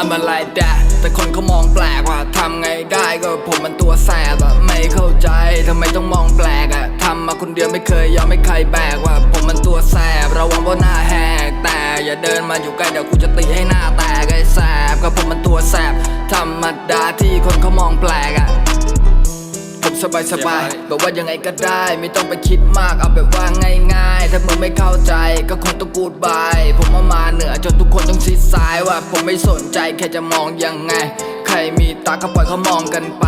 I'm a like that แต่คนเขามองแปลกว่าทำไงได้ก็ผมมันตัวแสบอะไม่เข้าใจทำไมต้องมองแปลกอะทำมาคนเดียวไม่เคยยอมให้ใครแบกว่าผมมันตัวแสบระวังว่าหน้าแหกแต่อย่าเดินมาอยู่ใกล้เดี๋ยวกูจะตีให้หน้าแตกไอ้แสบก็ผมมันตัวแสบธรรมดาที่คนเขามองแปลกอะ สบายสบายๆแบบว่ายังไงก็ได้ ไม่ต้องไปคิดมากเอาแบบว่าง่ายๆ ถ้ามึงไม่เข้าใจก็คงต้องกูดบายผมมามาเหนือจนทุกคนต้องชิดซ้ายว่า ผมไม่สนใจแค่จะมองยังไง ใครมีตาก็ปล่อยเขามองกันไป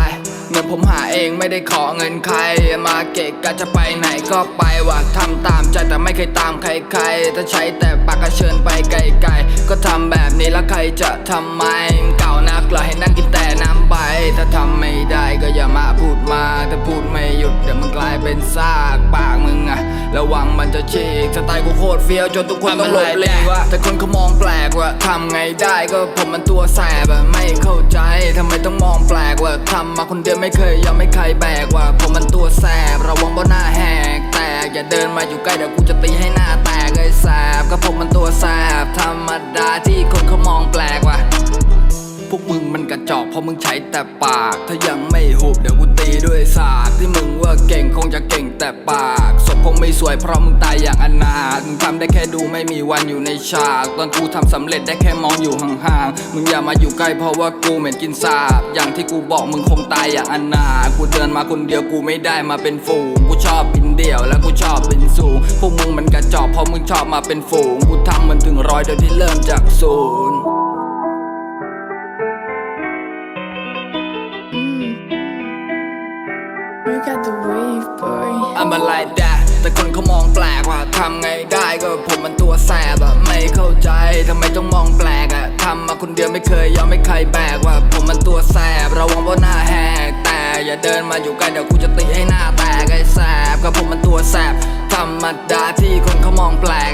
เงินผมหาเองไม่ได้ขอเงินใคร มาเกะกะจะไปไหนก็ไปว่าทำตามใจแต่ไม่เคยตามใครๆ ถ้าใช้แต่ปากก็เชิญไปไกลๆ ก็ทำแบบนี้แล้วใครจะทำไมเก่านักเหรอให้นั่งกินแต่ ถ้าทำไม่ได้ก็อย่ามาพูดมา ถ้าพูดไม่หยุดเดี๋ยวมึงกลายเป็นซากปากมึงอะระวังมันจะฉีกสไตล์กูโคตรเฟี้ยวจนทุกคนต้องหลบหลีกว่าแต่คนเขามองแปลกว่าทำไงได้ก็ผมมันตัวแสบอะไม่เข้าใจทำไมต้องมองแปลกว่าทำมาคนเดียวไม่เคยยอมให้ใครแบกว่าผมมันตัวแสบระวังว่าหน้าแหกแตกอย่าเดินมาอยู่ใกล้เดี๋ยวกูจะตีให้หน้าแตกไอ้แสบก็ผมมันตัวแสบ จอกเพราะมึงใช้แต่ปาก ถ้ายังไม่หุบเดี๋ยวกูตีด้วยศาสตร์ที่มึงว่าเก่งคงจะเก่งแต่ปากศพคงไม่สวยเพราะมึงตายอย่างอนาถมึงทำได้แค่ดูไม่มีวันอยู่ในฉาก ตอนกูทำสำเร็จได้แค่มองอยู่ห่างๆมึงอย่ามาอยู่ใกล้เพราะว่ากูเหม็นกินสาบ อย่างที่กูบอกมึงคงตายอย่างอนาถกูเดินมาคนเดียวกูไม่ได้มาเป็นฝูงกูชอบบินเดี่ยวแล้วกูชอบบินสูงพวกมึงมันกระจอกเพราะมึงชอบมาเป็นฝูงกูทำมันถึงร้อยโดยที่เริ่มจากศูนย์ got the wave, boy. I'm a like that แต่คนเขามองแปลกว่าทำไงได้ก็ผมมันตัวแสบอะไม่เข้าใจทำไมต้องมองแปลกอะทำมาคนเดียวไม่เคยยอมให้ใครแบกว่าผมมันตัวแสบระวังว่าหน้าแหกแต่อย่าเดินมาอยู่ใกล้เดี๋ยวกูจะตีให้หน้าแตกไอ้แสบก็ผมมันตัวแสบธรรมดาที่คนเขามองแปลก